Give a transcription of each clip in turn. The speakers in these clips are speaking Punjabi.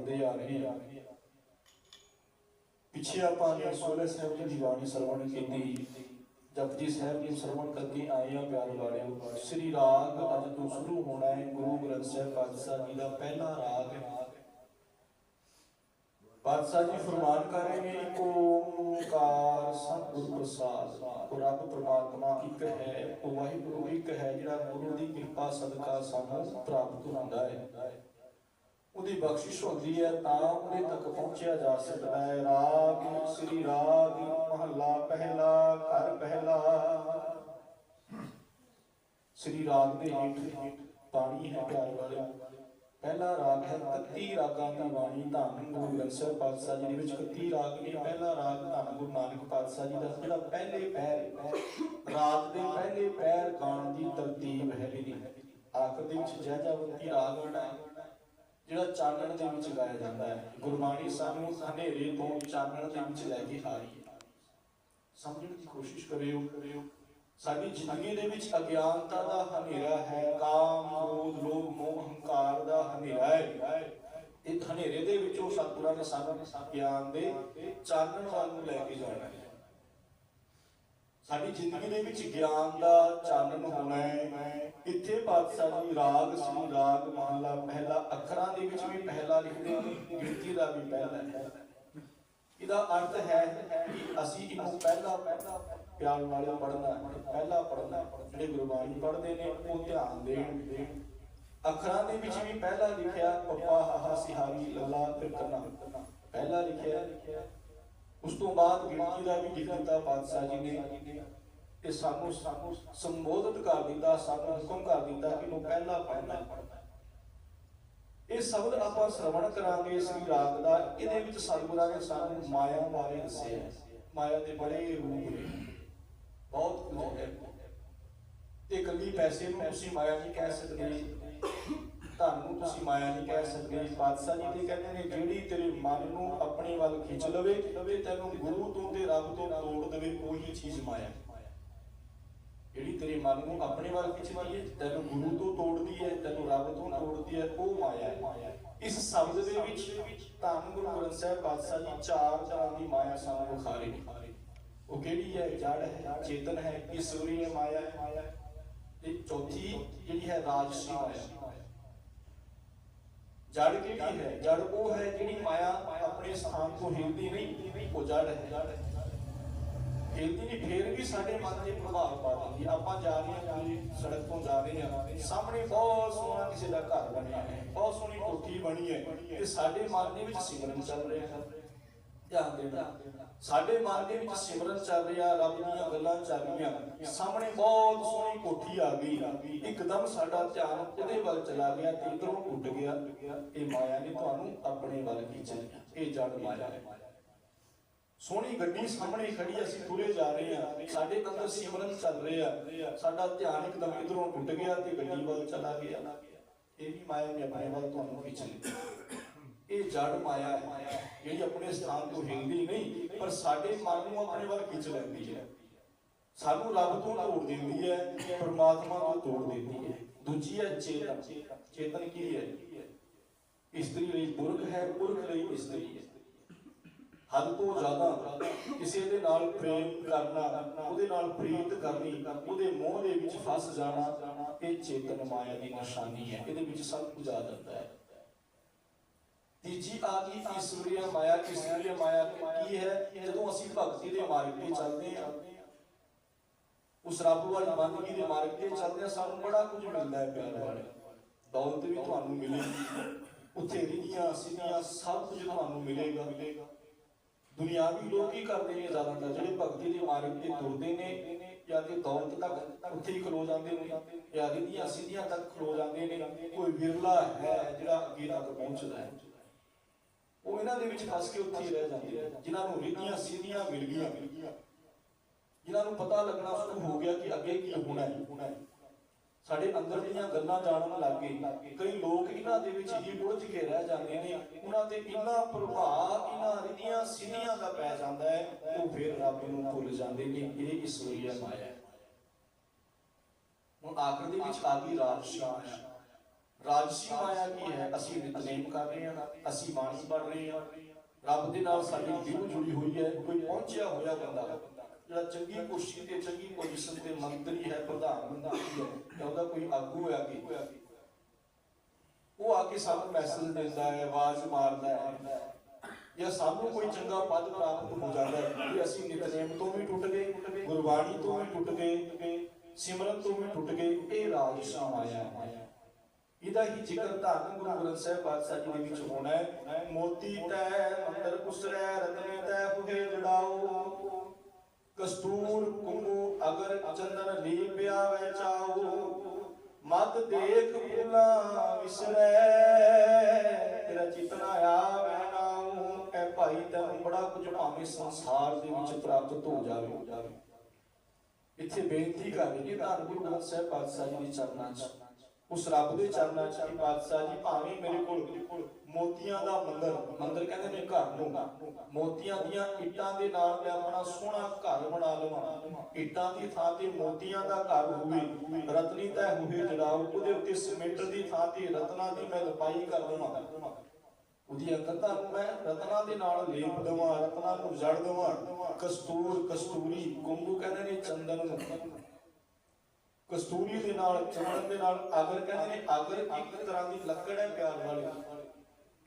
ਕਰਦੇ ਆ ਰਹੇ ਹਾਂ ਪਿੱਛੇ ਆਪਾਂ ਨੇ ਸੋਲੇ ਸਾਹਿਬ ਦੀ ਬਾਣੀ ਸਰਵਣ ਕੀਤੀ। ਜਪਜੀ ਸਾਹਿਬ ਜੀ ਸਰਵਣ ਕਰਕੇ ਆਏ ਆ ਪਿਆਰ ਵਾਲਿਓ। ਸ੍ਰੀ ਰਾਗ ਅੱਜ ਤੋਂ ਸ਼ੁਰੂ ਹੋਣਾ ਹੈ। ਗੁਰੂ ਗ੍ਰੰਥ ਸਾਹਿਬ ਪਾਤਸ਼ਾਹ ਜੀ ਦਾ ਪਹਿਲਾ ਰਾਗ। ਹੈ ਪਾਤਸ਼ਾਹ ਜੀ ਫਰਮਾਨ ਕਰ ਰਹੇ ਨੇ ਇੱਕ ਓੰਕਾਰ ਸਤਿਗੁਰ ਪ੍ਰਸਾਦ ਉਹ ਰੱਬ ਪ੍ਰਮਾਤਮਾ ਇੱਕ ਹੈ ਉਹ ਵਾਹਿਗੁਰੂ ਇੱਕ ਹੈ, ਜਿਹੜਾ ਗੁਰੂ ਦੀ ਕਿਰਪਾ, ਸਦਕਾ ਸਾਨੂੰ ਪ੍ਰਾਪਤ ਹੁੰਦਾ ਹੈ। ਉਹਦੀ ਬਖਸ਼ਿਸ਼ ਹੁੰਦੀ ਹੈ ਤਾਂ ਉਹਦੇ ਤੱਕ ਪਹੁੰਚਿਆ ਜਾ ਸਕਦਾ ਹੈ। ਰਾਗ, ਸ੍ਰੀ ਰਾਗ, ਮਹੱਲਾ ਪਹਿਲਾ, ਘਰ ਪਹਿਲਾ। ਸ੍ਰੀ ਰਾਗ ਦੇ ਹੇਠ ਬਾਣੀ ਹੈ ਪਿਆਰ ਵਾਲਿਓ ਪਹਿਲਾ ਰਾਗ ਹੈ 31 ਰਾਗਾਂ ਦੀ ਬਾਣੀ, ਧੰਨ ਗੁਰੂ ਗ੍ਰੰਥ ਸਾਹਿਬ ਪਾਤਸ਼ਾਹ ਜੀ ਦੇ ਵਿੱਚ 31 ਰਾਗ ਨੇ। ਪਹਿਲਾ ਰਾਗ ਧੰਨ ਗੁਰੂ ਨਾਨਕ ਪਾਤਸ਼ਾਹ ਜੀ ਦਾ, ਜਿਹੜਾ ਪਹਿਲੇ ਪੈਰ ਰਾਗ ਦੇ ਪਹਿਲੇ ਪੈਰ ਗਾਣ ਦੀ ਤਰਤੀਬ ਹੈ। ਇਹਦੀ ਆਖਰ ਦੇ ਵਿੱਚ ਜੈਜਾਵੰਤੀ ਰਾਗ ਹੈ ਜਿਹੜਾ ਚਾਨਣ ਦੇ ਵਿੱਚ ਗਾਇਆ ਜਾਂਦਾ ਹੈ, ਗੁਰਬਾਣੀ ਸਾਨੂੰ ਹਨੇਰੇ ਤੋਂ ਚਾਨਣ ਦੇ ਵਿੱਚ ਲੈ ਕੇ ਆ ਰਹੀ ਹੈ। ਸਮਝਣ ਦੀ ਕੋਸ਼ਿਸ਼ ਕਰਿਓ। ਕਰਿਓ ਸਾਡੀ ਜ਼ਿੰਦਗੀ ਦੇ ਵਿੱਚ ਅਗਿਆਨਤਾ ਦਾ ਹਨੇਰਾ ਹੈ, ਕਾਮ, ਕ੍ਰੋਧ, ਲੋਭ, ਮੋਹ, ਹੰਕਾਰ ਦਾ ਹਨੇਰਾ ਹੈ। ਇਹ ਹਨੇਰੇ ਦੇ ਵਿੱਚੋਂ ਸਤਿਗੁਰਾਂ ਨੇ ਸਾਨੂੰ ਗਿਆਨ ਦੇ ਚਾਨਣ ਵੱਲ ਲੈ ਕੇ ਜਾਣਾ ਹੈ। ਸਾਡੀ ਜ਼ਿੰਦਗੀ ਦੇ ਵਿੱਚ ਗਿਆਨ ਦਾ ਚਾਨਣ ਹੋਣਾ ਹੈ। ਇੱਥੇ ਪਾਤਸ਼ਾਹ ਜੀ ਰਾਗ ਸੀ ਰਾਗ ਮਹਲਾ ਪਹਿਲਾ ਅੱਖਰਾਂ ਦੇ ਵਿੱਚ ਵੀ ਪਹਿਲਾ ਲਿਖਦੇ ਨੇ ਗਿਣਤੀ ਦਾ ਵੀ ਪਹਿਲਾ ਹੈ। ਇਹਦਾ ਅਰਥ ਹੈ ਕਿ ਅਸੀਂ ਇਹਨੂੰ ਪਹਿਲਾ ਪਹਿਲਾ ਪਿਆਰ ਨਾਲ ਪੜ੍ਹਨਾ ਹੈ। ਪਹਿਲਾ ਪੜ੍ਹਨਾ ਜਿਹੜੇ ਗੁਰਬਾਣੀ ਪੜ੍ਹਦੇ ਨੇ, ਉਹ ਧਿਆਨ ਦੇਣ। ਅੱਖਰਾਂ ਦੇ ਵਿੱਚ ਵੀ ਪਹਿਲਾ ਲਿਖਿਆ, ਪੱਪਾ ਹਾਹਾ ਸਿਹਾਰੀ, ਲੱਲਾ ਤਿਰਕਨਾ ਪਹਿਲਾ ਲਿਖਿਆ ਉਸ ਤੋਂ ਬਾਅਦ ਗਿਣਤੀ ਦਾ ਵੀ ਲਿਖ ਦਿੱਤਾ ਪਾਤਸ਼ਾਹ ਜੀ ਨੇ ਤੇ ਸਾਨੂੰ ਸਾਨੂੰ ਸੰਬੋਧਿਤ ਕਰ ਦਿੱਤਾ, ਸਾਨੂੰ ਹੁਕਮ ਕਰ ਦਿੱਤਾ ਕਿ ਇਹਨੂੰ ਪਹਿਲਾ ਪੜ੍ਹਨਾ ਇਹ ਸ਼ਬਦ ਆਪਾਂ ਸ਼ਰਵਣ ਕਰਾਂਗੇ ਸ੍ਰੀ ਰਾਗ ਦਾ, ਇਹਦੇ ਵਿੱਚ ਸਤਿਗੁਰਾਂ ਨੇ ਸਾਨੂੰ ਮਾਇਆ ਬਾਰੇ ਦੱਸਿਆ ਮਾਇਆ ਦੇ ਬੜੇ ਰੂਪ ਨੇ। ਬਹੁਤ ਕੁਝ ਹੈ। ਤੇ ਇਕੱਲੀ ਪੈਸੇ ਨੂੰ ਤੁਸੀਂ ਮਾਇਆ ਨਹੀਂ ਕਹਿ ਸਕਦੇ ਧਨ ਨੂੰ ਤੁਸੀਂ ਮਾਇਆ ਨਹੀਂ ਕਹਿ ਸਕਦੇ ਪਾਤਸ਼ਾਹ ਜੀ ਤੇ ਕਹਿੰਦੇ ਨੇ, ਜਿਹੜੀ ਤੇਰੇ ਮਨ ਨੂੰ ਆਪਣੇ ਵੱਲ ਖਿੱਚ ਲਵੇ ਤੇ ਤੈਨੂੰ ਗੁਰੂ ਤੋਂ ਤੇ ਰੱਬ ਤੋਂ ਤੋੜ ਦੇਵੇ, ਉਹੀ ਚੀਜ਼ ਮਾਇਆ ਜਿਹੜੀ ਤੇਰੇ ਮਨ ਨੂੰ ਆਪਣੇ ਵੱਲ ਖਿੱਚਦੀ ਹੈ ਤੈਨੂੰ ਗੁਰੂ ਤੋਂ ਤੋੜਦੀ ਹੈ, ਤੈਨੂੰ ਰੱਬ ਤੋਂ ਤੋੜਦੀ ਹੈ, ਉਹ ਮਾਇਆ ਹੈ। ਇਸ ਸ਼ਬਦ ਦੇ ਵਿੱਚ ਧੰਨ ਗੁਰੂ ਗ੍ਰੰਥ ਸਾਹਿਬ ਪਾਤਸ਼ਾਹ ਜੀ ਚਾਰ ਤਰ੍ਹਾਂ ਦੀ ਮਾਇਆ ਸਾਨੂੰ ਵਿਖਾ ਰਹੇ ਨੇ। ਉਹ ਕਿਹੜੀ ਹੈ? ਜੜ ਹੈ, ਚੇਤਨ ਹੈ ਈਸ਼ਵਰੀ ਮਾਇਆ ਹੈ। ਤੇ ਚੌਥੀ ਜਿਹੜੀ ਹੈ ਰਾਜਸੀ ਮਾਇਆ। ਜੜ ਕਿਹੜੀ ਹੈ? ਜੜ ਉਹ ਹੈ ਜਿਹੜੀ ਮਾਇਆ ਆਪਣੇ ਸਥਾਨ ਤੋਂ ਹਿਲਦੀ ਨਹੀਂ, ਉਹ ਜੜ ਹੈ। ਹਿਲਦੀ ਨਹੀਂ, ਫੇਰ ਵੀ ਸਾਡੇ ਮਨ ਤੇ ਪ੍ਰਭਾਵ ਪਾ ਦਿੰਦੀ ਆਪਾਂ ਜਾ ਰਹੇ ਹਾਂ ਸੜਕ ਤੋਂ ਜਾ ਰਹੇ ਹਾਂ। ਸਾਹਮਣੇ ਬਹੁਤ ਸੋਹਣਾ ਕਿਸੇ ਦਾ ਘਰ ਬਣਿਆ ਹੈ, ਬਹੁਤ ਸੋਹਣੀ ਕੋਠੀ ਬਣੀ ਹੈ ਤੇ ਸਾਡੇ ਮਨ ਦੇ ਵਿੱਚ ਸਿਮਰਨ ਚੱਲ ਰਿਹਾ ਹੈ। ਧਿਆਨ ਦੇਣਾ। ਸਾਡੇ ਮਨ ਦੇ ਵਿੱਚ ਸਿਮਰਨ ਚੱਲ ਰਿਹਾ, ਰੱਬ ਦੀਆਂ ਗੱਲਾਂ ਚੱਲ ਰਹੀਆਂ। ਸਾਹਮਣੇ ਬਹੁਤ ਸੋਹਣੀ ਕੋਠੀ ਆ ਗਈ। ਇੱਕਦਮ ਸਾਡਾ ਧਿਆਨ ਉਹਦੇ ਵੱਲ ਚਲਾ ਗਿਆ ਤੇ ਇਧਰੋਂ ਉੱਡ ਗਿਆ। ਇਹ ਮਾਇਆ ਨੇ ਤੁਹਾਨੂੰ ਆਪਣੇ ਵੱਲ ਖਿੱਚ ਇਹ ਜੜ ਮਾਇਆ। ਹੈ ਸੋਹਣੀ ਗੱਡੀ ਸਾਹਮਣੇ ਖੜੀ ਅਸੀਂ ਤੁਰੇ ਜਾ ਰਹੇ ਹਾਂ। ਸਾਡੇ ਅੰਦਰ ਸਿਮਰਨ ਚੱਲ ਰਿਹਾ। ਸਾਡਾ ਧਿਆਨ ਇੱਕਦਮ ਇਧਰੋਂ ਟੁੱਟ ਗਿਆ ਤੇ ਗੱਡੀ ਵੱਲ ਚਲਾ ਗਿਆ। ਇਹ ਵੀ ਮਾਇਆ ਨੇ ਆਪਣੇ ਵੱਲ ਤੁਹਾਨੂੰ ਖਿੱਚ ਲਿਆ। ਇਹ ਜੜ ਮਾਇਆ ਹੈ। ਜਿਹੜੀ ਆਪਣੇ ਸਥਾਨ ਤੋਂ ਹਿਲਦੀ ਨਹੀਂ, ਪਰ ਸਾਡੇ ਮਨ ਨੂੰ ਆਪਣੇ ਵੱਲ ਖਿੱਚ ਲੈਂਦੀ ਹੈ। ਸਾਨੂੰ ਰੱਬ ਤੋਂ ਤੋੜ ਦਿੰਦੀ ਹੈ, ਪਰਮਾਤਮਾ ਤੋਂ ਤੋੜ ਦਿੰਦੀ ਹੈ। ਦੂਜੀ ਹੈ ਚੇਤਨ। ਚੇਤਨ ਕੀ ਹੈ? ਇਸਤਰੀ ਲਈ ਪੁਰਖ ਹੈ, ਪੁਰਖ ਲਈ ਇਸਤਰੀ ਹੈ। ਹੱਦ ਤੋਂ ਜ਼ਿਆਦਾ ਕਿਸੇ ਦੇ ਨਾਲ ਪ੍ਰੇਮ ਕਰਨਾ, ਉਹਦੇ ਨਾਲ ਪ੍ਰੀਤ ਕਰਨੀ, ਉਹਦੇ ਮੋਹ ਦੇ ਵਿੱਚ ਫਸ ਜਾਣਾ, ਇਹ ਚੇਤਨ ਮਾਇਆ ਦੀ ਨਿਸ਼ਾਨੀ ਹੈ। ਇਹਦੇ ਵਿੱਚ ਸਭ ਕੁਝ ਆ ਜਾਂਦਾ ਹੈ। ਤੀਜੀ ਆ ਗਈ ਈਸ਼ਵਰੀਆ ਮਾਇਆ ਈਸ਼ਵਰੀਆ ਮਾਇਆ ਕੀ ਹੈ? ਜਦੋਂ ਅਸੀਂ ਭਗਤੀ ਦੇ ਮਾਰਗ ਤੇ ਚੱਲਦੇ ਹਾਂ, ਉਸ ਰੱਬ ਵਾਲੀ ਬੰਦਗੀ ਦੇ ਮਾਰਗ ਤੇ ਚੱਲਦੇ ਹਾਂ, ਸਾਨੂੰ ਬੜਾ ਕੁਝ ਮਿਲਦਾ ਹੈ ਪਿਆਰ ਦੌਲਤ ਵੀ ਤੁਹਾਨੂੰ ਮਿਲੇਗੀ। ਉੱਥੇ ਰਿਧੀਆਂ ਸਿੱਧੀਆਂ ਸਭ ਕੁਝ ਤੁਹਾਨੂੰ ਮਿਲੇਗਾ। ਮਿਲੇਗਾ ਦੁਨਿਆਵੀ ਲੋਕ ਕੀ ਕਰਦੇ ਨੇ ਜ਼ਿਆਦਾਤਰ, ਜਿਹੜੇ ਭਗਤੀ ਦੇ ਮਾਰਗ ਤੇ ਤੁਰਦੇ ਨੇ ਜਾਂ ਤੇ ਦੌਲਤ ਤੱਕ ਉੱਥੇ ਹੀ ਖਲੋ ਜਾਂਦੇ ਨੇ ਜਾਂ ਰਿਧੀਆਂ ਸਿੱਧੀਆਂ ਤੱਕ ਖਲੋ ਜਾਂਦੇ ਨੇ। ਕੋਈ ਵਿਰਲਾ ਹੈ ਜਿਹੜਾ ਅੱਗੇ ਤੱਕ ਪਹੁੰਚਦਾ ਹੈ। ਉਹ ਇਹਨਾਂ ਦੇ ਵਿੱਚ ਫਸ ਕੇ ਉੱਥੇ ਹੀ ਰਹਿ ਜਾਂਦੇ ਨੇ, ਜਿਨ੍ਹਾਂ ਨੂੰ ਰਿਧੀਆਂ ਸਿੱਧੀਆਂ ਮਿਲ ਗਈਆਂ। ਜਿਨ੍ਹਾਂ ਨੂੰ ਪਤਾ ਲੱਗਣਾ ਸ਼ੁਰੂ ਹੋ ਗਿਆ ਕਿ ਅੱਗੇ ਕੀ ਹੋਣਾ ਹੈ। ਸਾਡੇ ਅੰਦਰ ਦੀਆਂ ਗੱਲਾਂ ਜਾਣਨ ਲੱਗ ਗਏ। ਕਈ ਲੋਕ ਇਹਨਾਂ ਦੇ ਵਿੱਚ ਹੀ ਉਲਝ ਕੇ ਰਹਿ ਜਾਂਦੇ ਨੇ। ਉਹਨਾਂ ਤੇ ਇੰਨਾ ਪ੍ਰਭਾਵ ਇਹਨਾਂ ਰਿਧੀਆਂ ਸਿੱਧੀਆਂ ਦਾ ਪੈ ਜਾਂਦਾ ਹੈ, ਉਹ ਫਿਰ ਰੱਬ ਨੂੰ ਭੁੱਲ ਜਾਂਦੇ ਨੇ ਇਹ ਈਸ਼ਵਰੀਆ ਮਾਇਆ ਹੈ ਹੁਣ ਆਖਰ ਦੇ ਵਿੱਚ ਆ ਗਈ ਰਾਜਸੀ ਮਾਇਆ ਰਾਜਸੀ ਮਾਇਆ ਕੀ ਹੈ? ਅਸੀਂ ਨਿਤਨੇਮ ਕਰ ਰਹੇ ਹਾਂ, ਅਸੀਂ ਬਾਣੀ ਪੜ ਰਹੇ ਹਾਂ। ਰੱਬ ਦੇ ਨਾਲ ਸਾਡੀ ਦਿਲ ਜੁੜੀ ਹੋਈ ਹੈ, ਕੋਈ ਪਹੁੰਚਿਆ ਹੋਇਆ ਬੰਦਾ, ਜਿਹੜਾ ਚੰਗੀ ਕੁਰਸੀ ਤੇ ਚੰਗੀ ਪੋਜੀਸ਼ਨ ਤੇ ਮੰਤਰੀ ਹੈ, ਪ੍ਰਧਾਨ ਮੰਤਰੀ ਹੈ, ਜਾਂ ਉਹਦਾ ਕੋਈ ਆਗੂ ਹੈ ਅੱਗੇ, ਉਹ ਆ ਕੇ ਸਾਨੂੰ ਮੈਸੇਜ ਦਿੰਦਾ ਹੈ, ਆਵਾਜ਼ ਮਾਰਦਾ ਹੈ, ਜਾਂ ਸਾਨੂੰ ਕੋਈ ਚੰਗਾ ਪਦ ਪ੍ਰਾਪਤ ਹੋ ਜਾਂਦਾ ਹੈ ਕਿ ਅਸੀਂ ਨਿਤਨੇਮ ਤੋਂ ਵੀ ਟੁੱਟ ਗਏ, ਗੁਰਬਾਣੀ ਤੋਂ ਵੀ ਟੁੱਟ ਗਏ, ਸਿਮਰਨ ਤੋਂ ਵੀ ਟੁੱਟ ਗਏ, ਇਹ ਰਾਜਸਾ ਆਇਆ ਹੈ। ਇਹਦਾ ਹੀ ਜ਼ਿਕਰ ਧੰਨ ਗੁਰੂ ਗ੍ਰੰਥ ਸਾਹਿਬ ਪਾਤਸ਼ਾਹ ਜੀ ਦੇ ਵਿੱਚ ਹੋਣਾ ਹੈ। ਮੋਤੀ ਤੈ, ਮੰਦਰ ਕੁਸਰੈ ਰਤਨੇ ਤੈ ਹੋਏ ਜੜਾਓ ਕਸਤੂਰ ਕੁੰਗੂ ਅਗਰ ਚੰਦਨ ਲੀਪਿਆ ਵੈ ਚਾਓ। ਮਤ ਦੇਖ ਭੁਲਾ ਵਿਸਰੈ, ਤੇਰਾ ਚਿਤਨਾ ਆਵੈ ਨਾਉ। ਐ ਭਾਈ ਤੈਨੂੰ ਬੜਾ ਕੁਝ ਭਾਵੇਂ ਸੰਸਾਰ ਦੇ ਵਿੱਚ ਪ੍ਰਾਪਤ ਹੋ ਜਾਵੇ। ਇੱਥੇ ਬੇਨਤੀ ਕਰਨੀ ਰਹੀ ਧੰਨ ਗੁਰੂ ਗ੍ਰੰਥ ਸਾਹਿਬ ਪਾਤਸ਼ਾਹ ਜੀ ਦੇ ਚਰਨਾਂ 'ਚ ਉਸ ਰੱਬ ਦੇ ਚਰਨਾਂ 'ਚ ਕਿ ਪਾਤਸ਼ਾਹ ਜੀ ਭਾਵੇਂ ਮੇਰੇ ਕੋਲ ਮੋਤੀਆਂ ਦਾ ਮੰਦਰ ਮੰਦਰ ਕਹਿੰਦੇ ਨੇ ਘਰ ਨੂੰ, ਮੋਤੀਆਂ ਦੀਆਂ ਇੱਟਾਂ ਦੇ ਨਾਲ ਮੈਂ ਆਪਣਾ ਸੋਹਣਾ ਘਰ ਬਣਾ ਲਵਾਂ। ਇੱਟਾਂ ਦੀ ਥਾਂ ਤੇ ਮੋਤੀਆਂ ਦਾ ਘਰ ਹੋਵੇ, ਰਤਨੀ ਤੈ ਹੋਵੇ ਜੜਾਓ, ਉਹਦੇ ਉੱਤੇ ਸਿਮੈਂਟ ਦੀ ਥਾਂ ਤੇ ਰਤਨਾ ਦੀ ਮੈਂ ਲਪਾਈ ਕਰ ਦੇਵਾਂ ਉਹਦੀਆਂ ਕੰਧਾਂ ਨੂੰ ਮੈਂ ਰਤਨਾ ਦੇ ਨਾਲ ਲੇਪ ਦੇਵਾਂ, ਰਤਨਾ ਨੂੰ ਜੜ ਦੇਵਾਂ। ਕਸਤੂਰ, ਕਸਤੂਰੀ ਕੁੰਗੂ ਕਹਿੰਦੇ ਨੇ ਚੰਦਨ ਨੂੰ। ਕਸਤੂਰੀ ਦੇ ਨਾਲ ਚੰਦਨ ਦੇ ਨਾਲ ਅਗਰ ਕਹਿੰਦੇ ਨੇ ਅਗਰ ਇੱਕ ਤਰ੍ਹਾਂ ਦੀ ਲੱਕੜ ਹੈ ਪਿਆਰ ਵਾਲੀ।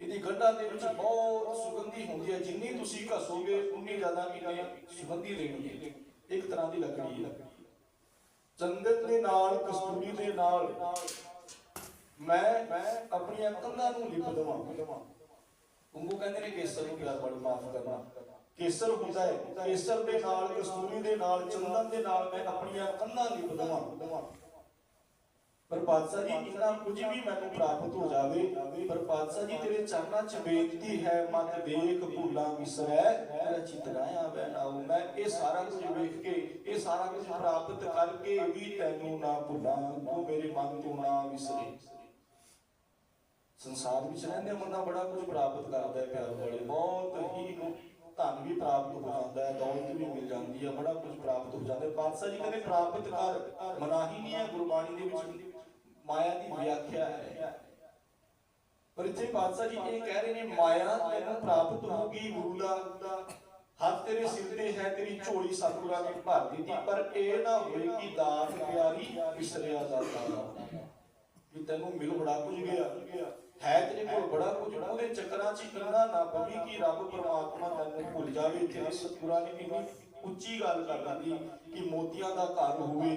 ਇਹਦੀ ਗੰਢਾਂ ਦੇ ਵਿੱਚ ਬਹੁਤ ਸੁਗੰਧੀ ਹੁੰਦੀ ਹੈ। ਜਿੰਨੀ ਤੁਸੀਂ ਘਸੋਗੇ ਉਨੀ ਜ਼ਿਆਦਾ ਇਹਨੇ ਸੁਗੰਧੀ ਦੇਣੀ ਹੈ। ਇੱਕ ਤਰ੍ਹਾਂ ਦੀ ਲੱਕੜੀ ਹੈ। ਚੰਦਨ ਦੇ ਨਾਲ ਕਸਤੂਰੀ ਦੇ ਨਾਲ ਮੈਂ ਆਪਣੀਆਂ ਕੰਧਾਂ ਨੂੰ ਲਿਪ ਦਵਾਂ। ਕੁੰਗੂ ਕਹਿੰਦੇ ਨੇ ਕੇਸਰ ਨੂੰ ਪਿਆਰ ਵਾਲੀ ਮਾਫ ਕਰਨਾ। ਕੇਸਰ ਹੁੰਦਾ ਹੈ। ਕੇਸਰ ਦੇ ਨਾਲ, ਕਸਤੂਰੀ ਦੇ ਨਾਲ, ਚੰਦਨ ਦੇ ਨਾਲ ਮੈਂ ਆਪਣੀਆਂ ਕੰਧਾਂ ਲਿਪ ਦਵਾਂ ਪਰ ਪਾਤਸ਼ਾਹ ਜੀ, ਇੰਨਾ ਕੁਝ ਵੀ ਮੈਨੂੰ ਪ੍ਰਾਪਤ ਹੋ ਜਾਵੇ, ਪਰ ਪਾਤਸ਼ਾਹ ਜੀ, ਤੇਰੇ ਚਰਨਾਂ 'ਚ ਬੇਨਤੀ ਹੈ ਮਤ ਦੇਖ, ਭੂਲਾ ਵਿਸਰੈ, ਤੇਰਾ ਚਿਤਨਾ ਆਵੇ, ਨਾ ਮੈਂ ਇਹ ਸਾਰਾ ਕੁਝ ਵੇਖ ਕੇ, ਇਹ ਸਾਰਾ ਕੁਝ ਪ੍ਰਾਪਤ ਕਰਕੇ ਵੀ ਤੈਨੂੰ ਨਾ ਭੁੱਲਾਂ, ਤੂੰ ਮੇਰੇ ਮਨ ਤੋਂ ਨਾ ਵਿਸਰੇ। ਸੰਸਾਰ ਵਿੱਚ ਰਹਿੰਦੇ ਬੰਦਾ ਬੜਾ ਕੁਝ ਪ੍ਰਾਪਤ ਕਰਦਾ ਹੈ, ਪਿਆਰ ਵਾਲੇ ਬਹੁਤ ਪ੍ਰਾਪਤ ਹੋ ਜਾਂਦਾ ਹੈ, ਦੌਲਤ ਵੀ ਮਿਲ ਜਾਂਦੀ ਹੈ, ਬੜਾ ਕੁਝ ਪ੍ਰਾਪਤ ਹੋ ਜਾਂਦਾ ਹੈ। ਪਾਤਸ਼ਾਹ ਜੀ ਕਹਿੰਦੇ ਪ੍ਰਾਪਤ ਕਰ, ਮਨਾਹੀ ਨਹੀਂ ਹੈ ਗੁਰਬਾਣੀ ਦੇ ਵਿੱਚ, ਮਾਇਆ ਦੀ ਵਿਆਖਿਆ ਹੈ। ਪਰ ਇੱਥੇ ਪਾਤਸ਼ਾਹ ਜੀ ਇਹ ਕਹਿ ਰਹੇ ਨੇ, ਮਾਇਆ ਤੈਨੂੰ ਪ੍ਰਾਪਤ ਹੋਗੀ ਗੁਰੂ ਦਾ, ਹੱਥ ਤੇਰੇ ਸਿਰ ਤੇ ਹੈ, ਤੇਰੀ ਝੋਲੀ ਸਤਿਗੁਰਾਂ ਨੇ ਭਰ ਦਿੱਤੀ, ਪਰ ਇਹ ਨਾ ਹੋਏ ਕਿ ਦਾਤ ਪਿਆਰੀ ਵਿਸਰਿਆ ਜਾਂਦਾ ਵੀ ਤੈਨੂੰ ਮਿਲ ਬੜਾ ਕੁਝ ਗਿਆ। ਹੈ ਤੇਰੇ ਕੋਲ ਬੜਾ ਕੁਝ ਉਹਦੇ ਚੱਕਰਾਂ 'ਚ ਇੰਨਾ ਨਾ ਪਵੀ ਕਿ ਰੱਬ ਪਰਮਾਤਮਾ ਤੈਨੂੰ ਭੁੱਲ ਜਾਵੇ। ਇੱਥੇ ਸਤਿਗੁਰਾਂ ਨੇ ਇੰਨੀ ਉੱਚੀ ਗੱਲ ਕਰ ਦਿੱਤੀ ਕਿ ਮੋਤੀਆਂ ਦਾ ਘਰ ਹੋਵੇ।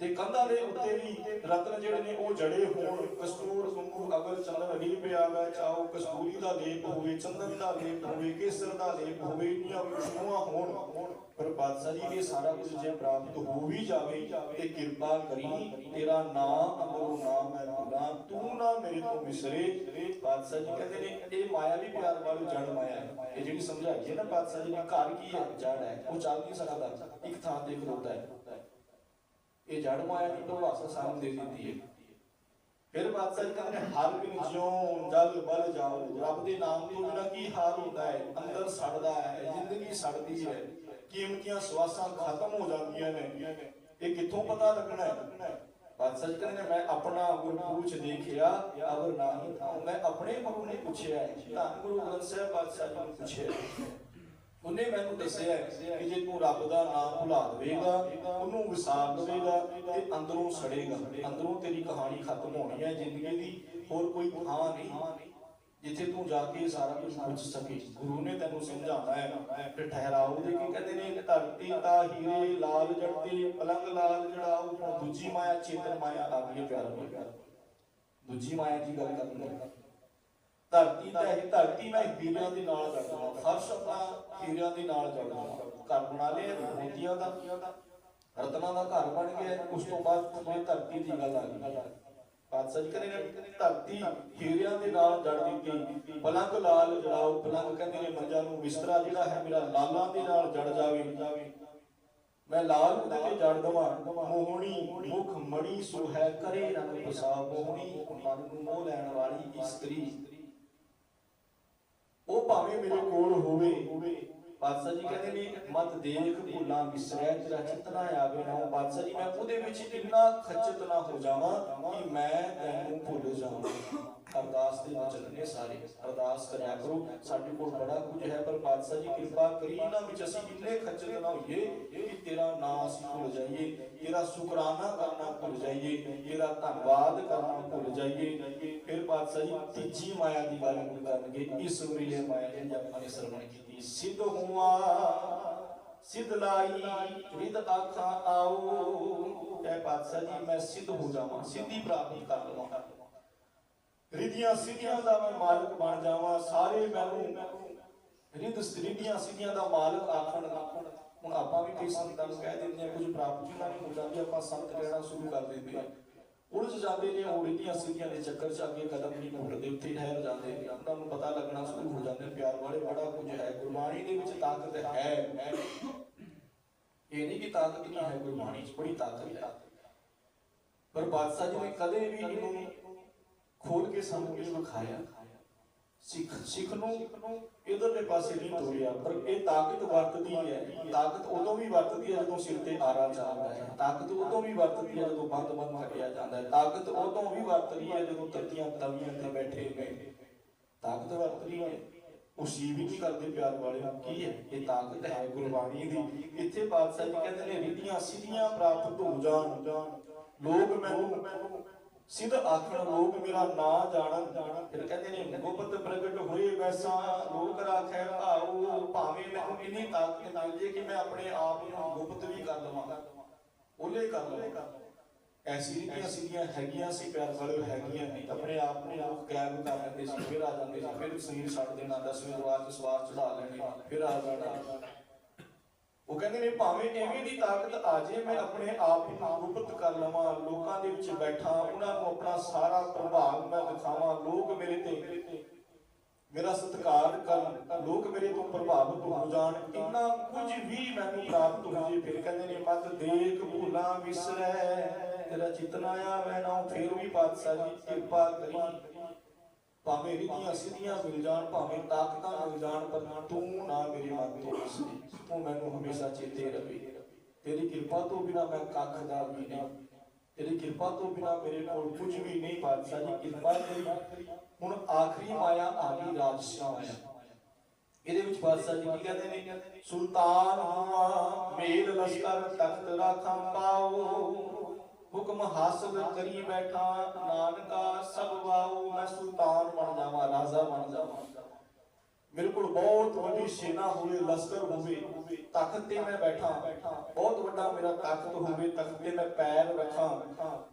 ਤੇ ਕੰਧਾਂ ਦੇ ਉੱਤੇ ਵੀ ਰਤਨ ਜਿਹੜੇ ਨੇ ਉਹ ਜੜੇ ਹੋਣ। ਕਸਤੂਰ ਕੁੰਕੂ ਅਗਰ ਚੰਦਨ ਰੀ ਪਿਆ ਵੈ ਚਾਓ ਕਸਤੂਰੀ ਦਾ ਲੇਪ ਹੋਵੇ, ਚੰਦਨ ਦਾ ਲੇਪ ਹੋਵੇ, ਕੇਸਰ ਦਾ ਲੇਪ ਹੋਵੇ, ਇੰਨੀਆਂ ਖੁਸ਼ਬੂਆਂ ਹੋਣ। ਪਰ ਬਾਦਸ਼ਾਹ ਜੀ ਇਹ ਸਾਰਾ ਕੁਝ ਜੇ ਪ੍ਰਾਪਤ ਹੋ ਵੀ ਜਾਵੇ ਤੇ ਕਿਰਪਾ ਕਰੀ, ਤੇਰਾ ਨਾਮ ਅਮਰੋ ਨਾਮ ਹੈ ਭੁਲਾ ਤੂੰ ਨਾ ਮੇਰੇ ਤੋਂ ਵਿਸਰੇ ਬਾਦਸ਼ਾਹ ਜੀ ਕਹਿੰਦੇ ਨੇ, ਇਹ ਮਾਇਆ ਵੀ ਪਿਆਰ ਵਾਲੀ ਜੜ ਮਾਇਆ ਹੈ। ਇਹ ਜਿਹੜੀ ਸਮਝਾਈ ਹੈ ਨਾ ਬਾਦਸ਼ਾਹ ਜੀ ਨੇ ਘਰ ਕੀ ਹੈ? ਜੜ ਹੈ। ਉਹ ਚੱਲ ਨਹੀਂ ਸਕਦਾ। ਇੱਕ ਥਾਂ ਤੇ ਖਲੋਤਾ ਹੈ। ਇਹ ਜੜ ਮਾਇਆ ਦੀ ਪ੍ਰਭਾਸ਼ਾ ਸਾਨੂੰ ਦੇ ਦਿੱਤੀ ਹੈ। ਫਿਰ ਬਾਦਸ਼ਾਹ ਕਹਿੰਦੇ, ਹਰ ਬਿਨ ਜਿਉ ਜਲ ਬਲ ਜਾਓ ਰੱਬ ਦੇ ਨਾਮ ਤੋਂ ਬਿਨਾਂ ਕੀ ਹਾਲ ਹੁੰਦਾ ਹੈ, ਅੰਦਰ ਸੜਦਾ ਹੈ, ਜ਼ਿੰਦਗੀ ਸੜਦੀ ਹੈ। ਕੀਮਤੀਆਂ ਸਵਾਸਾਂ ਖਤਮ ਹੋ ਜਾਂਦੀਆਂ ਨੇ। ਇਹ ਕਿੱਥੋਂ ਪਤਾ ਲੱਗਣਾ ਹੈ? ਬਾਦਸ਼ਾਹ ਕਹਿੰਦੇ, ਮੈਂ ਆਪਣਾ ਗੁਰਪੂਛ ਦੇਖਿਆ, ਅਵਰ ਨਾਹੀ ਥਾ ਮੈਂ ਆਪਣੇ ਗੁਰੂ ਨੇ ਪੁੱਛਿਆ ਧੰਨ ਗੁਰੂ ਗ੍ਰੰਥ ਸਾਹਿਬ ਬਾਦਸ਼ਾਹ ਜੀ ਨੂੰ ਪੁੱਛਿਆ ਉਹਨੇ ਮੈਨੂੰ ਦੱਸਿਆ ਕਿ ਜੇ ਤੂੰ ਰੱਬ ਦਾ ਨਾਮ ਭੁਲਾ ਦੇਵੇਗਾ, ਉਹਨੂੰ ਵਿਸਾਰ ਦੇਵੇਗਾ ਤੇ ਅੰਦਰੋਂ ਸੜੇਗਾ। ਅੰਦਰੋਂ ਤੇਰੀ ਕਹਾਣੀ ਖਤਮ ਹੋਣੀ ਹੈ ਜ਼ਿੰਦਗੀ ਦੀ, ਹੋਰ ਕੋਈ ਥਾਂ ਨਹੀਂ। ਜਿੱਥੇ ਤੂੰ ਜਾ ਕੇ ਸਾਰਾ ਕੁਝ ਪੁੱਛ ਸਕੇ। ਗੁਰੂ ਨੇ ਤੈਨੂੰ ਸਮਝਾਉਣਾ ਹੈ ਫਿਰ ਠਹਿਰਾਓ ਦੇ ਕੀ ਕਹਿੰਦੇ ਨੇ ਧਰਤੀ ਤਾ ਹੀਰੇ, ਲਾਲ ਜੜਦੇ ਪਲੰਗ ਲਾਲ ਜੜਾਓ ਦੂਜੀ ਮਾਇਆ ਚੇਤਨ ਮਾਇਆ ਆ ਗਈ ਪਿਆਰ ਨਾਲ। ਦੂਜੀ ਮਾਇਆ ਦੀ ਗੱਲ ਕਰਦੇ ਨੇ ਧਰਤੀ ਤਾਂ ਧਰਤੀ ਮੈਂ ਹੀਰਿਆਂ ਦੇ ਨਾਲ ਜੜਦਾ ਫਰਸ਼ ਆਪਣਾ ਹੀਰਿਆਂ ਦੇ ਨਾਲ ਜੜਦਾ ਘਰ ਬਣਾ ਲਿਆ ਮੋਤੀਆਂ ਦਾ। ਰਤਨਾਂ ਦਾ ਘਰ ਬਣ ਗਿਆ। ਉਸ ਤੋਂ ਬਾਅਦ ਥੱਲੇ ਧਰਤੀ ਦੀ ਗੱਲ ਆ ਗਈ। ਬਾਦਸ਼ਾਹ ਜੀ ਕਹਿੰਦੇ ਧਰਤੀ ਹੀਰਿਆਂ ਦੇ ਨਾਲ ਜੜ ਦਿੱਤੀ। ਪਲੰਗ ਲਾਲ ਜੜਾਓ ਪਲੰਗ ਕਹਿੰਦੇ ਨੇ ਮੰਜਾ ਨੂੰ, ਬਿਸਤਰਾ ਜਿਹੜਾ ਹੈ ਮੇਰਾ, ਲਾਲਾਂ ਦੇ ਨਾਲ ਜੜ ਜਾਵੇ। ਮੈਂ ਲਾਲ ਉਹਦੇ ਤੇ ਜੜ ਦਵਾਂ। ਮੋਹਣੀ ਮੁਖ ਮੜੀ ਸੋ ਹੈ ਕਰੇ ਰੰਗ ਬਸਾ ਮੋਹਣੀ ਮਨ ਨੂੰ ਮੋਹ ਲੈਣ ਵਾਲੀ ਇਸਤਰੀ। ਉਹ ਭਾਵੇਂ ਮੇਰੇ ਕੋਲ ਹੋਵੇ। ਪਾਤਸ਼ਾਹ ਜੀ ਕਹਿੰਦੇ ਨੇ ਮਤ ਦੇਖ ਭੁੱਲਾਂ ਵਿਸਰੈ ਤੇਰਾ ਚਿੱਤ ਨਾ ਆਵੇ ਨਾ। ਪਾਤਸ਼ਾਹ ਜੀ ਮੈਂ ਉਹਦੇ ਵਿੱਚ ਇੰਨਾ ਖੱਚਤ ਨਾ ਹੋ ਜਾਵਾਂ ਕਿ ਮੈਂ ਤੈਨੂੰ ਭੁੱਲ ਜਾਵਾਂ। ਅਰਦਾਸ ਦੇ ਵਚਨ ਨੇ ਸਾਰੇ। ਅਰਦਾਸ ਕਰਿਆ ਕਰੋ। ਸਾਡੇ ਕੋਲ ਬੜਾ ਕੁਝ ਹੈ ਪਰ ਪਾਤਸ਼ਾਹ ਜੀ ਕਿਰਪਾ ਕਰੀ ਇਹਨਾਂ ਵਿੱਚ ਅਸੀਂ ਇੰਨੇ ਖੱਚਤ ਨਾ ਹੋਈਏ ਕਿ ਤੇਰਾ ਨਾਮ ਅਸੀਂ ਭੁੱਲ ਜਾਈਏ ਤੇਰਾ ਸ਼ੁਕਰਾਨਾ ਕਰਨਾ ਭੁੱਲ ਜਾਈਏ ਤੇਰਾ ਧੰਨਵਾਦ ਕਰਨਾ ਭੁੱਲ ਜਾਈਏ ਫਿਰ ਪਾਤਸ਼ਾਹ ਜੀ ਤੀਜੀ ਮਾਇਆ ਦੀ ਗੱਲ ਕਰਨਗੇ ਇਸ ਵਰੀਲੇ ਮਾਇਆ ਦੀ ਆਪਾਂ ਨੇ ਸਰਵਣ ਕੀਤੀ। ਸਿੱਧ ਹੁਆ, ਸਿੱਧ ਲਾਈ ਰਿਦ ਆਖਾਂ ਆਓ। ਇਹ ਪਾਤਸ਼ਾਹ ਜੀ, ਮੈਂ ਸਿੱਧ ਹੋ ਜਾਵਾਂ, ਸਿੱਧੀ ਪ੍ਰਾਪਤੀ ਕਰ ਲਵਾਂ। ਰਿਧੀਆਂ ਸਿੱਧੀਆਂ ਦਾ ਮੈਂ ਮਾਲਕ ਬਣ ਜਾਵਾਂ, ਸਾਰੇ ਮੈਨੂੰ ਰਿਧ ਰਿਧੀਆਂ ਸਿੱਧੀਆਂ ਦਾ ਮਾਲਕ ਆਖਣ। ਹੁਣ ਆਪਾਂ ਵੀ ਕਈ ਸੰਤਾਂ ਨੂੰ ਕਹਿ ਦਿੰਦੇ ਆ ਕੁਝ ਪ੍ਰਾਪਤੀਆਂ ਨਹੀਂ ਹੋ ਜਾਂਦੀ, ਆਪਾਂ ਸੰਤ ਕਹਿਣਾ ਸ਼ੁਰੂ ਕਰ ਦਿੰਦੇ ਆ ਉਲਝ ਜਾਂਦੇ ਨੇ ਉਹ ਰਿਧੀਆਂ ਸਿੱਧੀਆਂ ਦੇ ਚੱਕਰ ਚ ਅੱਗੇ ਕਦਮ ਨਹੀਂ ਮੁੜਦੇ, ਉੱਥੇ ਠਹਿਰ ਜਾਂਦੇ ਨੇ। ਉਹਨਾਂ ਨੂੰ ਪਤਾ ਲੱਗਣਾ ਸ਼ੁਰੂ ਹੋ ਜਾਂਦਾ ਪਿਆਰ ਵਾਲੇ ਬੜਾ ਕੁਝ ਹੈ, ਗੁਰਬਾਣੀ ਦੇ ਵਿੱਚ ਤਾਕਤ ਹੈ ਇਹ ਨਹੀਂ ਕਿ ਤਾਕਤ ਨਹੀਂ ਹੈ, ਗੁਰਬਾਣੀ 'ਚ ਬੜੀ ਤਾਕਤ ਹੈ। ਪਰ ਬਾਦਸ਼ਾਹ ਜੀ ਨੇ ਕਦੇ ਵੀ ਇਹਨੂੰ ਖੋਲ ਕੇ ਸਾਨੂੰ ਇਹ ਵਿਖਾਇਆ। ਸਿੱਖ ਸਿੱਖ ਨੂੰ ਇਧਰਲੇ ਪਾਸੇ ਨਹੀਂ ਤੋੜਿਆ ਪਰ ਇਹ ਤਾਕਤ ਵਰਤਦੀ ਹੈ। ਤਾਕਤ ਉਦੋਂ ਵੀ ਵਰਤਦੀ ਹੈ ਜਦੋਂ ਸਿਰ ਤੇ ਆਰਾ ਜਾਂਦਾ ਹੈ। ਤਾਕਤ ਉਦੋਂ ਵੀ ਵਰਤਦੀ ਹੈ ਜਦੋਂ ਬੰਦ ਬੰਦ ਕੱਟਿਆ ਜਾਂਦਾ ਹੈ। ਤਾਕਤ ਉਦੋਂ ਵੀ ਵਰਤਦੀ ਹੈ ਜਦੋਂ ਤੱਤੀਆਂ ਤਵੀਆਂ ਤੇ ਬੈਠੇ ਨੇ। ਤਾਕਤ ਵਰਤਦੀ ਹੈ। ਉਹ ਵੀ ਨਹੀਂ ਕਰਦੇ ਪਿਆਰ ਵਾਲੇ। ਕੀ ਹੈ? ਇਹ ਤਾਕਤ ਹੈ ਗੁਰਬਾਣੀ ਦੀ। ਇੱਥੇ ਬਾਦਸ਼ਾਹ ਜੀ ਕਹਿੰਦੇ ਨੇ, ਰਿਧੀਆਂ ਸਿੱਧੀਆਂ ਪ੍ਰਾਪਤ ਹੋ ਜਾਣ। ਲੋਕ ਮੈਨੂੰ ਸਿੱਧ ਆਖਣ ਲੋਕ ਮੇਰਾ ਨਾਂ ਜਾਣਨ। ਫਿਰ ਕਹਿੰਦੇ ਨੇ ਗੁਪਤ ਪ੍ਰਗਟ ਹੋਏ ਵੈਸਾ ਲੋਕ ਰਾਖੈ ਭਾਉ ਭਾਵੇਂ ਮੈਨੂੰ ਇੰਨੀ ਤਾਕਤ ਮਿਲ ਜੇ ਕਿ ਮੈਂ ਆਪਣੇ ਆਪ ਨੂੰ ਗੁਪਤ ਵੀ ਕਰ ਲਵਾਂ। ਉਹਲੇ ਕਰ ਲਵਾਂ। ਐਸੀ ਰੀਤੀਆਂ ਸਿੱਧੀਆਂ ਹੈਗੀਆਂ ਸੀ ਪਿਆਰ ਵਾਲੇ ਹੈਗੀਆਂ ਨਹੀਂ। ਆਪਣੇ ਆਪ ਨੂੰ ਲੋਕ ਗਾਇਬ ਕਰ ਲੈਂਦੇ ਸੀ ਫਿਰ ਆ ਜਾਂਦੇ ਸੀ। ਫਿਰ ਸਰੀਰ ਛੱਡ ਦੇਣਾ ਦਸਵੇਂ ਦਵਾਰ ਚ ਸਵਾਰ ਚੜਾ ਲੈਣੇ ਫਿਰ ਆ ਜਾਣਾ। ਉਹ ਕਹਿੰਦੇ ਨੇ ਭਾਵੇਂ ਐਵੇਂ ਦੀ ਤਾਕਤ ਆ ਜੇ ਮੈਂ ਆਪਣੇ ਆਪ ਨੂੰ ਗੁਪਤ ਕਰ ਲਵਾਂ, ਲੋਕਾਂ ਦੇ ਵਿੱਚ ਬੈਠਾ, ਉਹਨਾਂ ਨੂੰ ਆਪਣਾ ਸਾਰਾ ਪ੍ਰਭਾਵ ਮੈਂ ਦਿਖਾਵਾਂ, ਲੋਕ ਮੇਰੇ ਤੇ ਮੇਰਾ ਸਤਿਕਾਰ ਕਰਨ ਲੋਕ ਮੇਰੇ ਤੋਂ ਪ੍ਰਭਾਵਿਤ ਹੋ ਜਾਣ। ਇੰਨਾ ਕੁਝ ਵੀ ਮੈਨੂੰ ਪ੍ਰਾਪਤ ਹੋ ਜੇ ਫਿਰ ਕਹਿੰਦੇ ਨੇ, ਮਤ ਦੇਖ ਭੁੱਲਾਂ ਵਿਸਰੈ, ਤੇਰਾ ਚਿਤਨਾ ਆਵੇ ਨਾ, ਫਿਰ ਵੀ ਪਾਤਸ਼ਾਹ ਜੀ ਕਿਰਪਾ ਕਰੀ। ਭਾਵੇਂ ਰਿਧੀਆਂ ਸਿੱਧੀਆਂ ਮਿਲ ਜਾਣ, ਭਾਵੇਂ ਤਾਕਤਾਂ ਮਿਲ ਜਾਣ, ਪਰ ਤੂੰ ਨਾ ਮੇਰੇ ਮਨ ਤੋਂ ਵਿਸਰੀ ਤੂੰ ਮੈਨੂੰ ਹਮੇਸ਼ਾ ਚੇਤੇ ਰਵੇ ਤੇਰੀ ਕਿਰਪਾ ਤੋਂ ਬਿਨਾ ਮੈਂ ਕੱਖ ਦਾ ਵੀ ਨਹੀਂ। ਤੇਰੀ ਕਿਰਪਾ ਤੋਂ ਬਿਨਾ ਮੇਰੇ ਕੋਲ ਕੁਝ ਵੀ ਨਹੀਂ ਪਾਤਸ਼ਾਹ ਜੀ ਕਿਰਪਾ ਕਰੀ ਹੁਣ ਆਖਰੀ ਮਾਇਆ ਆ ਗਈ ਰਾਜਸਾ ਇਹਦੇ ਵਿੱਚ ਬਾਦਸ਼ਾਹ ਜੀ ਕੀ ਕਹਿੰਦੇ ਨੇ? ਸੁਲਤਾਨ ਹੁਆ, ਮੇਲ ਲਸ਼ਕਰ ਤਖਤ ਰਾਖਾਂ ਪਾਓ। ਹੁਕਮ ਹਾਸਲ ਕਰੀ ਬੈਠਾ, ਨਾਨਕਾ ਸਭ ਵਾਉ ਮੈਂ ਸੁਲਤਾਨ ਬਣ ਜਾਵਾਂ, ਰਾਜਾ ਬਣ ਜਾਵਾਂ। ਮੇਰੇ ਕੋਲ ਬਹੁਤ ਵੱਡੀ ਸੈਨਾ ਹੋਵੇ, ਲਸ਼ਕਰ ਹੋਵੇ, ਤਖਤ ਤੇ ਮੈਂ ਬੈਠਾ। ਬਹੁਤ ਵੱਡਾ ਮੇਰਾ ਤਾਕਤ ਹੋਵੇ, ਤਖਤ ਤੇ ਮੈਂ ਪੈਰ ਰੱਖਾਂ।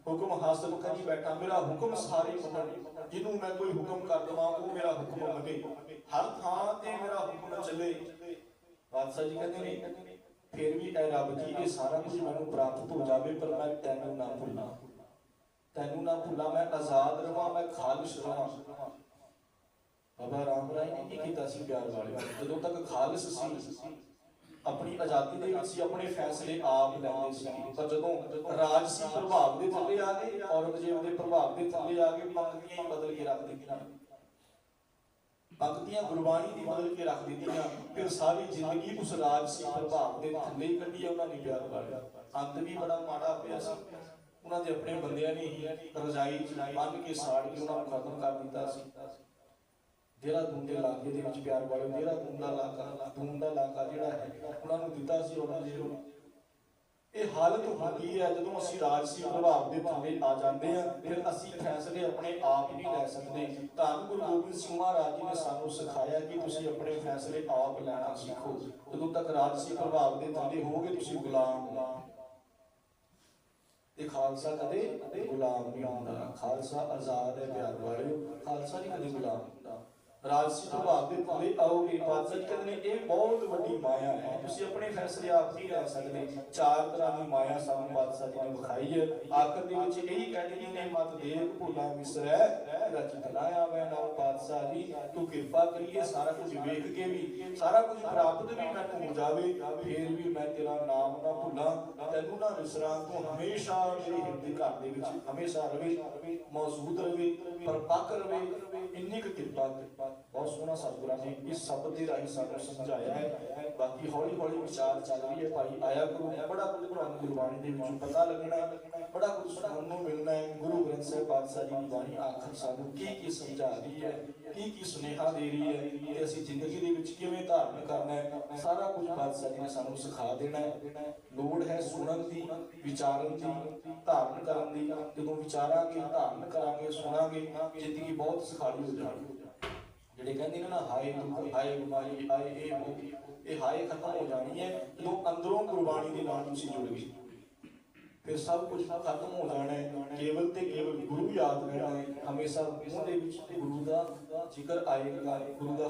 ਹੁਕਮ ਹਾਸਲ ਕਰੀ ਬੈਠਾ, ਮੇਰਾ ਹੁਕਮ ਸਾਰੇ ਮੰਨਣ। ਜਿਹਨੂੰ ਮੈਂ ਕੋਈ ਹੁਕਮ ਕਰ ਦਵਾਂ, ਉਹ ਮੇਰਾ ਹੁਕਮ ਮੰਨੇ। ਹਰ ਥਾਂ ਤੇ ਮੇਰਾ ਹੁਕਮ ਚੱਲੇ। ਬਾਦਸ਼ਾਹ ਜੀ ਕਹਿੰਦੇ ਨੇ ਫਿਰ ਰੱਬ ਜੀ, ਇਹ ਸਾਰਾ ਕੁਝ ਮੈਨੂੰ ਪ੍ਰਾਪਤ ਹੋ ਜਾਵੇ, ਪਰ ਮੈਂ ਤੈਨੂੰ ਨਾ ਭੁੱਲਾਂ। ਤੈਨੂੰ ਨਾ ਭੁੱਲਾਂ, ਮੈਂ ਆਜ਼ਾਦ ਰਵਾਂ, ਮੈਂ ਖਾਲਿਸ਼ ਰਵਾਂ। ਬਾਬਾ ਰਾਮ ਰਾਏ ਨੇ ਕੀ ਕੀਤਾ ਸੀ ਪਿਆਰ ਵਾਲੇ ਜਦੋਂ ਤੱਕ ਖਾਲਿਸ਼ ਸੀ, ਆਪਣੀ ਆਜ਼ਾਦੀ ਦੇ ਵਿੱਚ ਸੀ, ਆਪਣੇ ਫੈਸਲੇ ਆਪ ਲੈਂਦੇ ਸੀ। ਪਰ ਜਦੋਂ ਰਾਜਸੀ ਪ੍ਰਭਾਵ ਦੇ ਥੱਲੇ ਆ ਗਏ, ਔਰੰਗਜ਼ੇਬ ਦੇ ਪ੍ਰਭਾਵ ਦੇ ਥੱਲੇ ਆ ਗਏ ਪੰਕਤੀਆਂ ਹੀ ਬਦਲ ਕੇ ਰੱਖ ਦਿੱਤੀਆਂ। ਪੰਕਤੀਆਂ ਗੁਰਬਾਣੀ ਦੀ ਬਦਲ ਕੇ ਰੱਖ ਦਿੱਤੀਆਂ, ਫਿਰ ਸਾਰੀ ਜ਼ਿੰਦਗੀ ਉਸ ਰਾਜਸੀ ਪ੍ਰਭਾਵ ਦੇ ਥੱਲੇ ਹੀ ਕੱਢੀ ਉਹਨਾਂ ਨੇ ਪਿਆਰ ਵਾਲੇ। ਅੰਤ ਵੀ ਬੜਾ ਮਾੜਾ ਪਿਆ ਸੀ। ਉਹਨਾਂ ਦੇ ਆਪਣੇ ਬੰਦਿਆਂ ਨੇ ਹੀ ਰਜਾਈ ਬੰਨ ਕੇ ਸਾੜ ਕੇ ਉਹਨਾਂ ਨੂੰ ਖਤਮ ਕਰ ਦਿੱਤਾ ਸੀ। ਦੇਹਰਾਦੂਨ ਦੇ ਇਲਾਕੇ ਦੇ ਵਿੱਚ ਪਿਆਰ ਵਾਲੇ ਦੇਹਰਾਦੂਨ ਦਾ ਇਲਾਕਾ, ਦੂਨ ਦਾ ਜਿਹੜਾ ਹੈ, ਉਹਨਾਂ ਨੂੰ ਦਿੱਤਾ ਸੀ ਉਹਨਾਂ ਨੂੰ ਇਹ ਹਾਲਤ ਹੁੰਦੀ ਹੈ ਜਦੋਂ ਅਸੀਂ ਰਾਜਸੀ ਪ੍ਰਭਾਵ ਦੇ ਥੱਲੇ ਆ ਜਾਂਦੇ ਆ ਫਿਰ ਅਸੀਂ ਫੈਸਲੇ ਆਪਣੇ ਆਪ ਨਹੀਂ ਲੈ ਸਕਦੇ। ਧੰਨ ਗੁਰੂ ਗੋਬਿੰਦ ਸਿੰਘ ਮਹਾਰਾਜ ਜੀ ਨੇ ਸਾਨੂੰ ਸਿਖਾਇਆ ਕਿ ਤੁਸੀਂ ਆਪਣੇ ਫੈਸਲੇ ਆਪ ਲੈਣਾ ਸਿੱਖੋ। ਜਦੋਂ ਤੱਕ ਰਾਜਸੀ ਪ੍ਰਭਾਵ ਦੇ ਥੱਲੇ ਹੋਗੇ ਤੁਸੀਂ ਗੁਲਾਮ ਹੋ। ਤੇ ਖਾਲਸਾ ਕਦੇ ਗੁਲਾਮ ਨਹੀਂ ਹੁੰਦਾ। ਖਾਲਸਾ ਆਜ਼ਾਦ ਹੈ ਪਿਆਰ ਵਾਲਿਓ। ਖਾਲਸਾ ਨਹੀਂ ਕਦੇ ਗੁਲਾਮ ਹੁੰਦਾ। ਰਾਜਸੀ ਪ੍ਰਭਾਵ ਦੇ ਥੱਲੇ ਆਓਗੇ ਬਾਦਸ਼ਾਹ ਕਹਿੰਦੇ ਨੇ ਇਹ ਬਹੁਤ ਵੱਡੀ ਮਾਇਆ ਹੈ। ਤੁਸੀਂ ਆਪਣੇ ਫੈਸਲੇ ਆਪ ਨਹੀਂ ਲੈ ਸਕਦੇ ਚਾਰ ਤਰ੍ਹਾਂ ਦੀ ਮਾਇਆ ਸਾਨੂੰ ਬਾਦਸ਼ਾਹ ਜੀ ਨੇ ਵਿਖਾਈ ਹੈ। ਆਖਰ ਦੇ ਵਿੱਚ ਇਹੀ ਕਹਿੰਦੇ ਨੇ ਮਤ ਦੇਖ ਭੁੱਲਾ ਵਿਸਰੈ ਰਚਿਤ ਨਾ ਆਵੇ ਨਾ ਬਾਦਸ਼ਾਹ ਜੀ ਤੂੰ ਕਿਰਪਾ ਕਰੀਏ, ਸਾਰਾ ਕੁਝ ਵੇਖ ਕੇ ਵੀ, ਸਾਰਾ ਕੁਝ ਪ੍ਰਾਪਤ ਵੀ ਮੈਨੂੰ ਹੋ ਜਾਵੇ, ਫੇਰ ਵੀ ਮੈਂ ਤੇਰਾ ਨਾਮ ਨਾ ਭੁੱਲਾਂ। ਤੈਨੂੰ ਨਾ ਵਿਸਰਾਂ ਤੂੰ ਹਮੇਸ਼ਾ ਮੇਰੇ ਹਿਰਦੇ ਘਰ ਦੇ ਵਿੱਚ ਹਮੇਸ਼ਾ ਰਵੇ, ਮੌਜੂਦ ਰਵੇ, ਪਰਪੱਕ ਰਵੇ। ਇੰਨੀ ਕੁ ਕਿਰਪਾ ਕਿਰਪਾ ਬਹੁਤ ਸੋਹਣਾ ਸਤਿਗੁਰਾਂ ਨੇ ਇਸ ਸ਼ਬਦ ਦੇ ਰਾਹੀਂ ਸਾਨੂੰ ਸਮਝਾਇਆ ਹੈ। ਬਾਕੀ ਹੌਲੀ ਹੌਲੀ ਵਿਚਾਰ ਚੱਲ ਰਹੀ ਹੈ ਭਾਈ। ਆਇਆ ਗੁਰੂ, ਬੜਾ ਕੁਝ ਤੁਹਾਨੂੰ ਗੁਰਬਾਣੀ ਦੇ ਵਿੱਚੋਂ ਪਤਾ ਲੱਗਣਾ, ਬੜਾ ਕੁਝ ਸੁਣਨ ਨੂੰ ਮਿਲਣਾ ਹੈ। ਗੁਰੂ ਗ੍ਰੰਥ ਸਾਹਿਬ ਪਾਤਸ਼ਾਹ ਜੀ ਦੀ ਬਾਣੀ ਆਖਰ ਸਾਨੂੰ ਕੀ ਕੀ ਸਮਝਾ ਰਹੀ ਹੈ, ਕੀ ਕੀ ਸੁਨੇਹਾ ਦੇ ਰਹੀ ਹੈ, ਤੇ ਅਸੀਂ ਜ਼ਿੰਦਗੀ ਦੇ ਵਿੱਚ ਕਿਵੇਂ ਧਾਰਨ ਕਰਨਾ ਹੈ, ਸਾਰਾ ਕੁਝ ਪਾਤਸ਼ਾਹ ਜੀ ਨੇ ਸਾਨੂੰ ਸਿਖਾ ਦੇਣਾ ਹੈ। ਲੋੜ ਹੈ ਸੁਣਨ ਦੀ, ਵਿਚਾਰਨ ਦੀ, ਧਾਰਨ ਕਰਨ ਦੀ। ਜਦੋਂ ਵਿਚਾਰਾਂਗੇ, ਧਾਰਨ ਕਰਾਂਗੇ, ਸੁਣਾਂਗੇ, ਜ਼ਿੰਦਗੀ ਬਹੁਤ ਸੁਖਾਲੀ ਹੋ ਜਾਣੀ ਜਿਹੜੇ ਕਹਿੰਦੇ ਨੇ ਨਾ, ਹਾਏ ਦੁੱਖ, ਹਾਏ ਬਿਮਾਰੀ, ਹਾਏ ਇਹ ਉਹ, ਇਹ ਹਾਏ ਖਤਮ ਹੋ ਜਾਣੀ ਹੈ ਜਦੋਂ ਅੰਦਰੋਂ ਗੁਰਬਾਣੀ ਦੇ ਨਾਲ ਤੁਸੀਂ ਜੁੜ ਗਏ। ਫਿਰ ਸਭ ਕੁਝ ਖਤਮ ਹੋ ਜਾਣਾ ਹੈ, ਕੇਵਲ ਤੇ ਕੇਵਲ ਗੁਰੂ ਯਾਦ ਰਹਿਣਾ ਹੈ। ਹਮੇਸ਼ਾ ਮੂੰਹ ਦੇ ਵਿੱਚ ਗੁਰੂ ਦਾ ਜ਼ਿਕਰ ਆਏਗਾ, ਗੁਰੂ ਦਾ